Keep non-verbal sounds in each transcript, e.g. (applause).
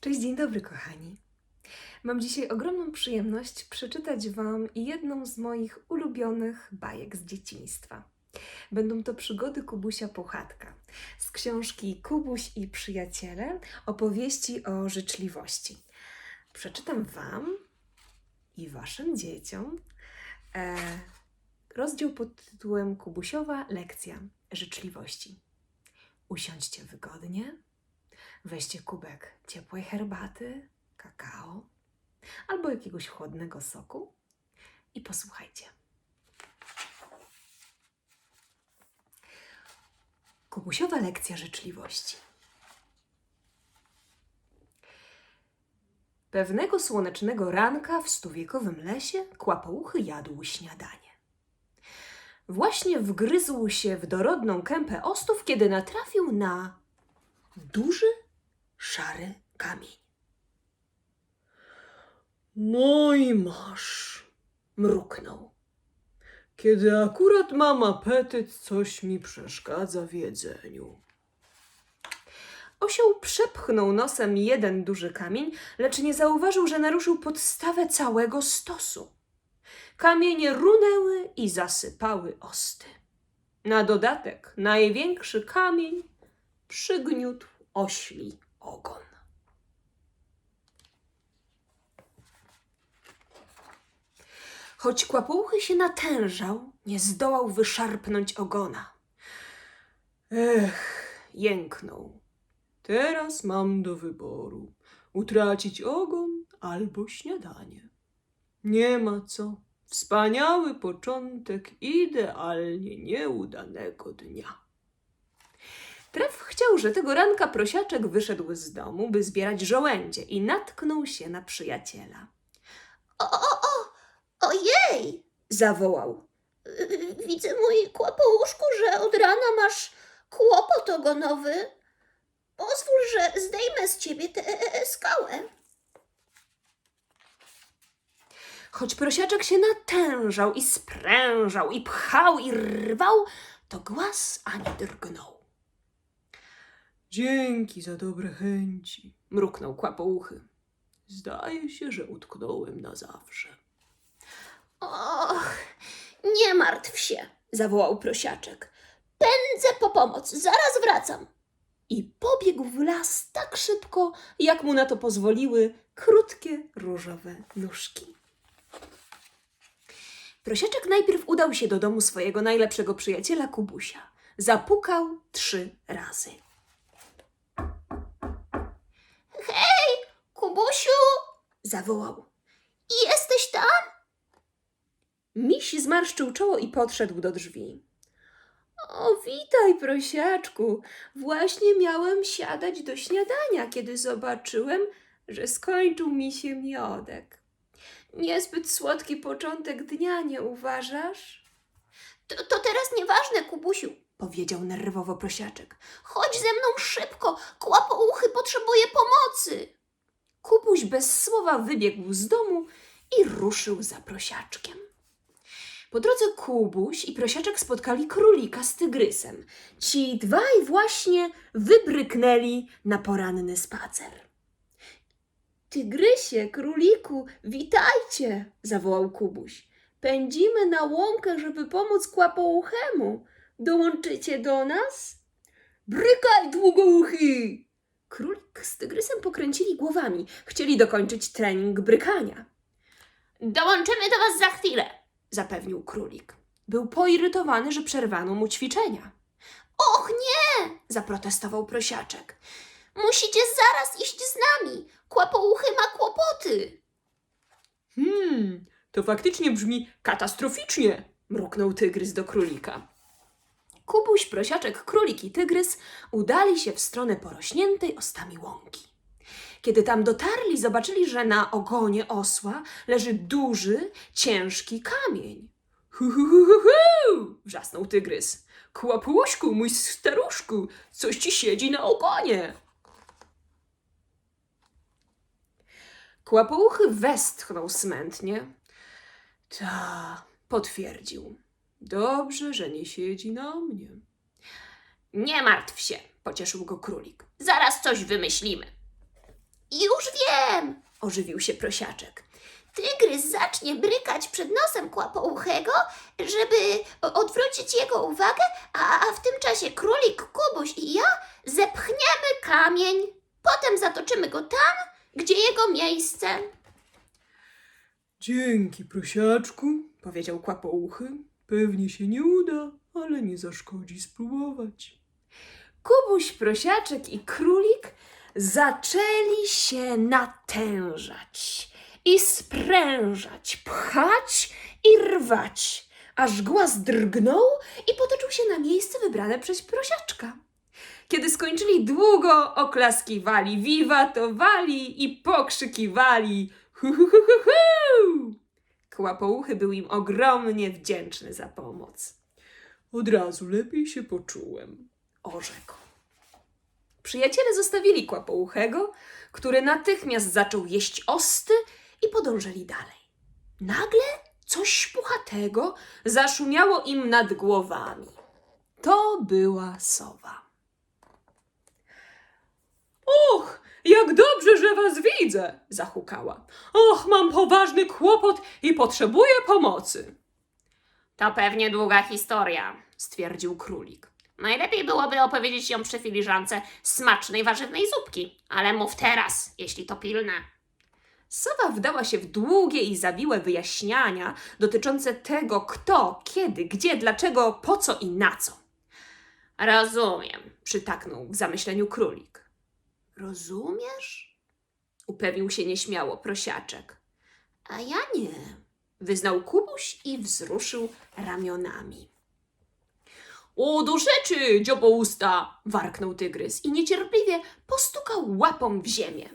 Cześć, dzień dobry, kochani. Mam dzisiaj ogromną przyjemność przeczytać Wam jedną z moich ulubionych bajek z dzieciństwa. Będą to przygody Kubusia Puchatka z książki Kubuś i przyjaciele opowieści o życzliwości. Przeczytam Wam i Waszym dzieciom e, rozdział pod tytułem Kubusiowa lekcja życzliwości. Usiądźcie wygodnie. Weźcie kubek ciepłej herbaty, kakao albo jakiegoś chłodnego soku i posłuchajcie. Kubusiowa lekcja życzliwości. Pewnego słonecznego ranka w stuwiekowym lesie kłapouchy jadł śniadanie. Właśnie wgryzł się w dorodną kępę ostów, kiedy natrafił na duży, szary kamień. No i masz. Mruknął. Kiedy akurat mam apetyt, coś mi przeszkadza w jedzeniu. Osioł przepchnął nosem jeden duży kamień, lecz nie zauważył, że naruszył podstawę całego stosu. Kamienie runęły i zasypały osty. Na dodatek największy kamień przygniótł ośli ogon. Choć kłapouchy się natężał, nie zdołał wyszarpnąć ogona. Ech, Jęknął. teraz mam do wyboru utracić ogon albo śniadanie. Nie ma co. Wspaniały początek idealnie nieudanego dnia. Tref chciał, że tego ranka prosiaczek wyszedł z domu, by zbierać żołędzie i natknął się na przyjaciela. O, o, o, ojej! Zawołał. Widzę, mój kłopouszku, że od rana masz kłopot ogonowy. Pozwól, że zdejmę z ciebie tę skałę. Choć prosiaczek się natężał i sprężał i pchał i rwał, to głaz ani drgnął. Dzięki za dobre chęci. Mruknął kłapouchy. Zdaje się, że utknąłem na zawsze. Och, nie martw się, Zawołał prosiaczek pędzę po pomoc, zaraz wracam. i pobiegł w las tak szybko, jak mu na to pozwoliły krótkie różowe nóżki. Prosiaczek najpierw udał się do domu swojego najlepszego przyjaciela Kubusia. Zapukał trzy razy. Kubusiu, Zawołał. jesteś tam? Miś zmarszczył czoło i podszedł do drzwi. O, witaj, prosiaczku. Właśnie miałem siadać do śniadania, kiedy zobaczyłem, że skończył mi się miodek. Niezbyt słodki początek dnia, nie uważasz? To, to teraz nieważne, Kubusiu. Powiedział nerwowo prosiaczek. Chodź ze mną szybko, kłopouchy potrzebuje pomocy. Kubuś bez słowa wybiegł z domu i ruszył za prosiaczkiem. Po drodze Kubuś i prosiaczek spotkali królika z tygrysem. Ci dwaj właśnie wybryknęli na poranny spacer. Tygrysie, króliku, witajcie! zawołał Kubuś. Pędzimy na łąkę, żeby pomóc kłapouchemu. Dołączycie do nas? Brykaj, długouchy! Królik z tygrysem pokręcili głowami. Chcieli dokończyć trening brykania. Dołączymy do was za chwilę. Zapewnił królik. Był poirytowany, że przerwano mu ćwiczenia. Och nie! Zaprotestował prosiaczek. Musicie zaraz iść z nami. Kłopouchy ma kłopoty. Hmm, to faktycznie brzmi katastroficznie. Mruknął tygrys do królika. Kubuś, prosiaczek, królik i tygrys udali się w stronę porośniętej ostami łąki. Kiedy tam dotarli, zobaczyli, że na ogonie osła leży duży, ciężki kamień. Hu, hu, hu, hu, hu. Wrzasnął tygrys. Kłapuszku, mój staruszku, coś ci siedzi na ogonie. Kłapouchy westchnął smętnie. Ta, potwierdził. Dobrze, że nie siedzi na mnie. Nie martw się, pocieszył go królik. Zaraz coś wymyślimy. Już wiem, ożywił się prosiaczek. Tygrys zacznie brykać przed nosem kłapouchego, żeby odwrócić jego uwagę, a, a w tym czasie królik, Kubuś i ja zepchniemy kamień. Potem zatoczymy go tam, gdzie jego miejsce. Dzięki, prosiaczku, powiedział kłapouchy. Pewnie się nie uda, ale nie zaszkodzi spróbować. Kubuś, prosiaczek i królik zaczęli się natężać i sprężać, pchać i rwać, aż głaz drgnął i potoczył się na miejsce wybrane przez prosiaczka. Kiedy skończyli, długo oklaskiwali, wiwatowali i pokrzykiwali hu, hu, hu, hu, hu. Kłapouchy był im ogromnie wdzięczny za pomoc. Od razu lepiej się poczułem. orzekł. Przyjaciele zostawili kłapouchego, który natychmiast zaczął jeść osty i podążyli dalej. Nagle coś puchatego zaszumiało im nad głowami. To była sowa. Och, jak dobrze, że was widzę, zahukała. Och, mam poważny kłopot i potrzebuję pomocy. To pewnie długa historia, Stwierdził królik. Najlepiej byłoby opowiedzieć ją przy filiżance smacznej warzywnej zupki, ale mów teraz, jeśli to pilne. Sowa wdała się w długie i zawiłe wyjaśniania dotyczące tego, kto, kiedy, gdzie, dlaczego, po co i na co. Rozumiem. Przytaknął w zamyśleniu królik. Rozumiesz? Upewnił się nieśmiało prosiaczek. A ja nie. Wyznał Kubuś i wzruszył ramionami. O, do rzeczy, dziobousta! Warknął tygrys i niecierpliwie postukał łapą w ziemię.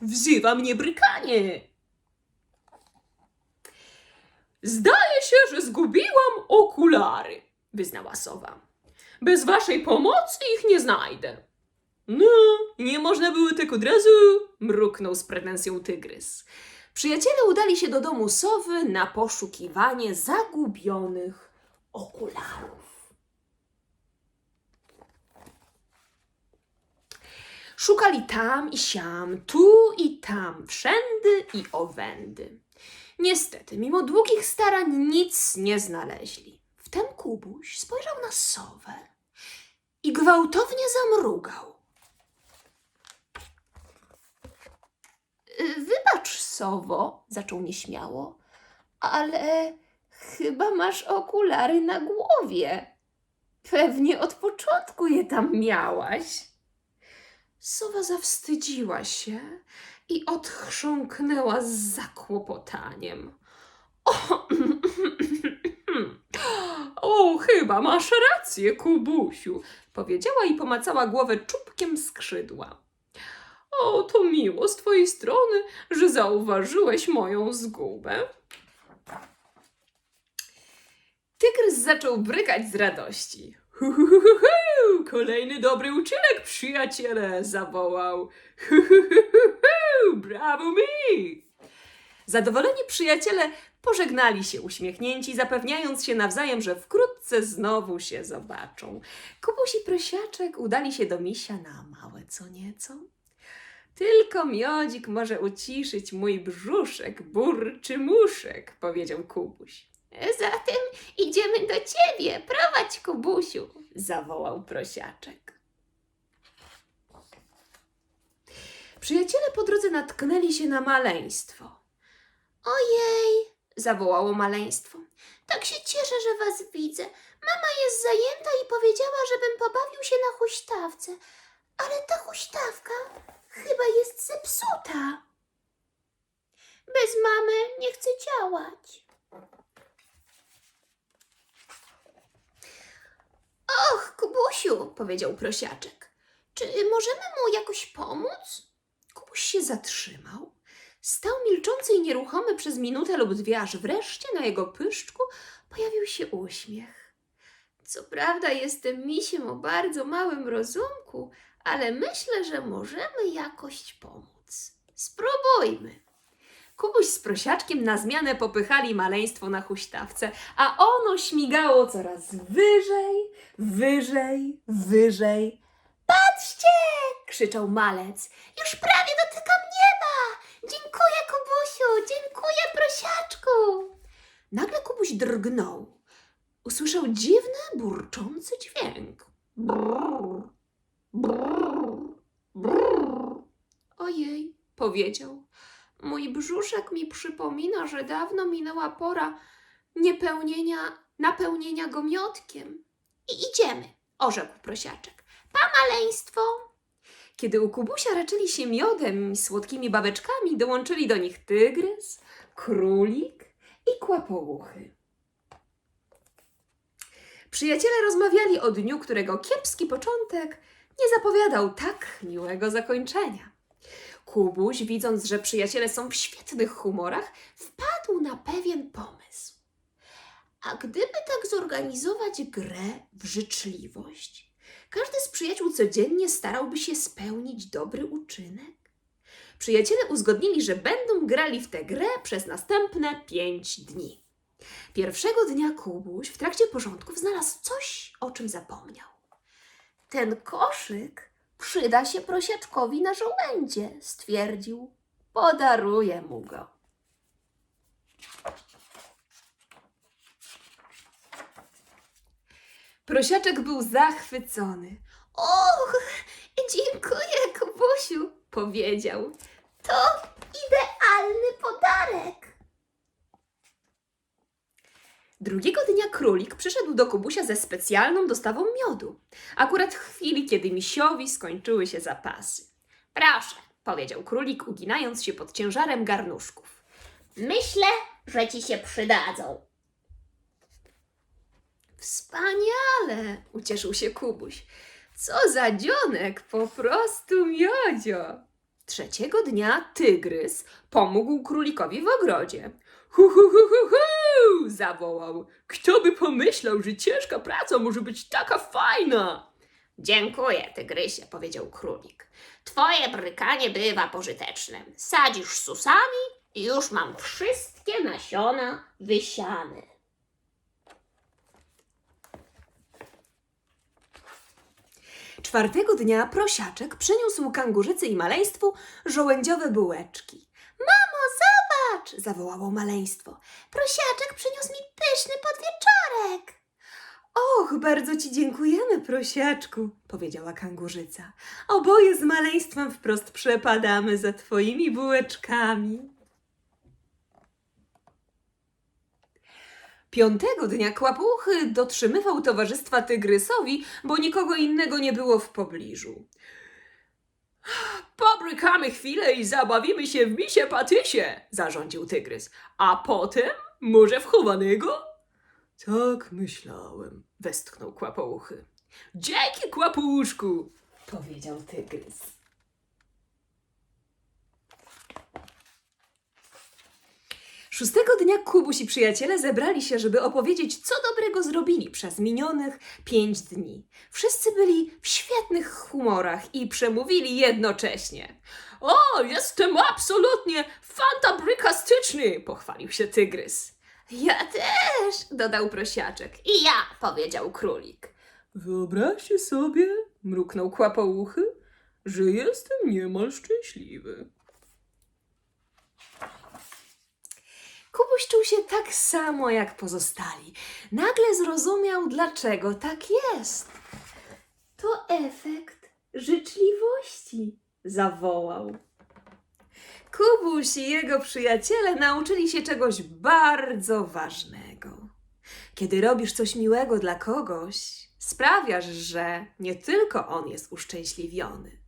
Wzywa mnie brykanie. Zdaje się, że zgubiłam okulary, Wyznała sowa. Bez waszej pomocy ich nie znajdę. No, nie można było tak od razu. Mruknął z pretensją tygrys. Przyjaciele udali się do domu sowy na poszukiwanie zagubionych okularów. Szukali tam i siam, tu i tam, wszędy i owędy. Niestety, mimo długich starań nic nie znaleźli. Wtem Kubuś spojrzał na sowę i gwałtownie zamrugał. Wybacz, Sowo, zaczął nieśmiało, ale chyba masz okulary na głowie. Pewnie od początku je tam miałaś. Sowa zawstydziła się i odchrząknęła z zakłopotaniem. O, (clears throat) O, chyba masz rację, Kubusiu. powiedziała i pomacała głowę czubkiem skrzydła. O, to miło z twojej strony, że zauważyłeś moją zgubę. Tygrys zaczął brykać z radości. Hu, hu, hu, hu, hu. Kolejny dobry uczynek, przyjaciele, zawołał. Hu, hu, hu, hu, hu. Brawo mi! Zadowoleni przyjaciele pożegnali się uśmiechnięci, zapewniając się nawzajem, że wkrótce znowu się zobaczą. Kubuś i prosiaczek udali się do misia na małe co nieco. Tylko miodzik może uciszyć mój brzuszek, burczy muszek, powiedział Kubuś. Zatem idziemy do ciebie. Prowadź, Kubusiu. zawołał prosiaczek. Przyjaciele po drodze natknęli się na maleństwo. Ojej, Zawołało maleństwo. tak się cieszę, że was widzę. Mama jest zajęta i powiedziała, żebym pobawił się na huśtawce. Ale ta huśtawka chyba jest zepsuta. Bez mamy nie chcę działać. Och, Kubusiu, powiedział prosiaczek. Czy możemy mu jakoś pomóc? Kubuś się zatrzymał, stał milczący i nieruchomy przez minutę lub dwie, aż wreszcie na jego pyszczku pojawił się uśmiech. Co prawda jestem misiem o bardzo małym rozumku, ale myślę, że możemy jakoś pomóc. Spróbujmy. Kubuś z prosiaczkiem na zmianę popychali maleństwo na huśtawce, a ono śmigało coraz wyżej, wyżej, wyżej, Patrzcie! krzyczał malec. Już prawie dotykam nieba! Dziękuję, Kubusiu! Dziękuję, prosiaczku! Nagle Kubuś drgnął. Usłyszał dziwny, burczący dźwięk. Brrr, brrr, brrr. Ojej, powiedział. Mój brzuszek mi przypomina, że dawno minęła pora niepełnienia, napełnienia go miodkiem. I idziemy, Orzekł prosiaczek. maleństwo. Kiedy u Kubusia raczyli się miodem i słodkimi babeczkami, dołączyli do nich tygrys, królik i kłapouchy. Przyjaciele rozmawiali o dniu, którego kiepski początek nie zapowiadał tak miłego zakończenia. Kubuś, widząc, że przyjaciele są w świetnych humorach, wpadł na pewien pomysł. A gdyby tak zorganizować grę w życzliwość. Każdy z przyjaciół codziennie starałby się spełnić dobry uczynek. Przyjaciele uzgodnili, że będą grali w tę grę przez następne pięć dni. Pierwszego dnia Kubuś w trakcie porządków znalazł coś, o czym zapomniał. Ten koszyk przyda się prosiaczkowi na żołędzie, stwierdził. Podaruję mu go. Prosiaczek był zachwycony. Och, dziękuję, Kubusiu. Powiedział: To idealny podarek. Drugiego dnia królik przyszedł do Kubusia ze specjalną dostawą miodu. Akurat w chwili, kiedy misiowi skończyły się zapasy. Proszę, powiedział królik, uginając się pod ciężarem garnuszków. Myślę, że ci się przydadzą. Wspaniale, ucieszył się Kubuś. Co za dzionek, po prostu miodzio. Trzeciego dnia tygrys pomógł królikowi w ogrodzie. Hu, hu, hu, hu, hu! Zawołał. Kto by pomyślał, że ciężka praca może być taka fajna? Dziękuję, tygrysie, powiedział królik. Twoje brykanie bywa pożyteczne. Sadzisz susami i już mam wszystkie nasiona wysiane. Czwartego dnia prosiaczek przyniósł kangurzycy i maleństwu żołędziowe bułeczki. Mamo, zobacz! zawołało maleństwo. Prosiaczek przyniósł mi pyszny podwieczorek. Och, bardzo ci dziękujemy, prosiaczku, powiedziała kangurzyca. Oboje z maleństwem wprost przepadamy za twoimi bułeczkami. Piątego dnia kłapuchy dotrzymywał towarzystwa tygrysowi, bo nikogo innego nie było w pobliżu. Pobrykamy chwilę i zabawimy się w misie patysie, zarządził tygrys. A potem może w chowanego? Tak myślałem, westchnął kłapouchy. Dzięki, kłapuszku! powiedział tygrys. Szóstego dnia Kubuś i przyjaciele zebrali się, żeby opowiedzieć, co dobrego zrobili przez minionych pięć dni. Wszyscy byli w świetnych humorach i przemówili jednocześnie. O, jestem absolutnie fantabrykastyczny, pochwalił się tygrys. Ja też, dodał prosiaczek. I ja, Powiedział królik. Wyobraźcie sobie, mruknął kłapouchy, że jestem niemal szczęśliwy. Kubuś czuł się tak samo jak pozostali. Nagle zrozumiał, dlaczego tak jest. To efekt życzliwości, zawołał. Kubuś i jego przyjaciele nauczyli się czegoś bardzo ważnego. Kiedy robisz coś miłego dla kogoś, sprawiasz, że nie tylko on jest uszczęśliwiony,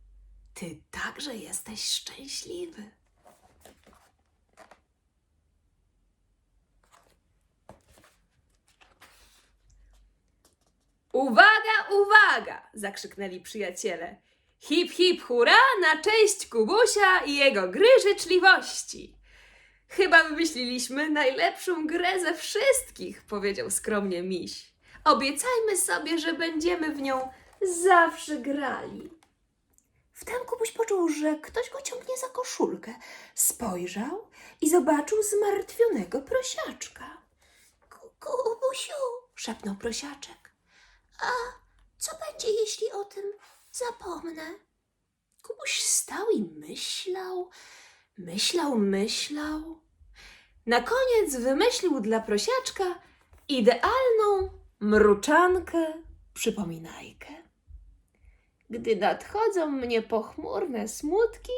ty także jesteś szczęśliwy. Uwaga, uwaga! zakrzyknęli przyjaciele. Hip, hip, hurra na cześć Kubusia i jego gry życzliwości. Chyba wymyśliliśmy najlepszą grę ze wszystkich, powiedział skromnie miś. Obiecajmy sobie, że będziemy w nią zawsze grali. Wtem Kubuś poczuł, że ktoś go ciągnie za koszulkę. Spojrzał i zobaczył zmartwionego prosiaczka. Ku- Kubusiu, Szepnął prosiaczek. A co będzie, jeśli o tym zapomnę. Kubuś stał i myślał, myślał, myślał. Na koniec wymyślił dla prosiaczka idealną mruczankę przypominajkę. Gdy nadchodzą mnie pochmurne smutki,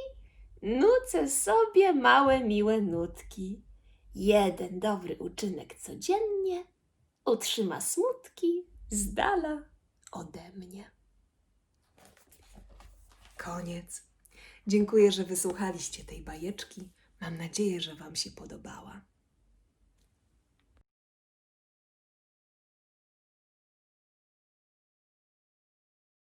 nucę sobie małe miłe nutki. Jeden dobry uczynek codziennie utrzyma smutki z dala ode mnie. Koniec. Dziękuję, że wysłuchaliście tej bajeczki. Mam nadzieję, że Wam się podobała.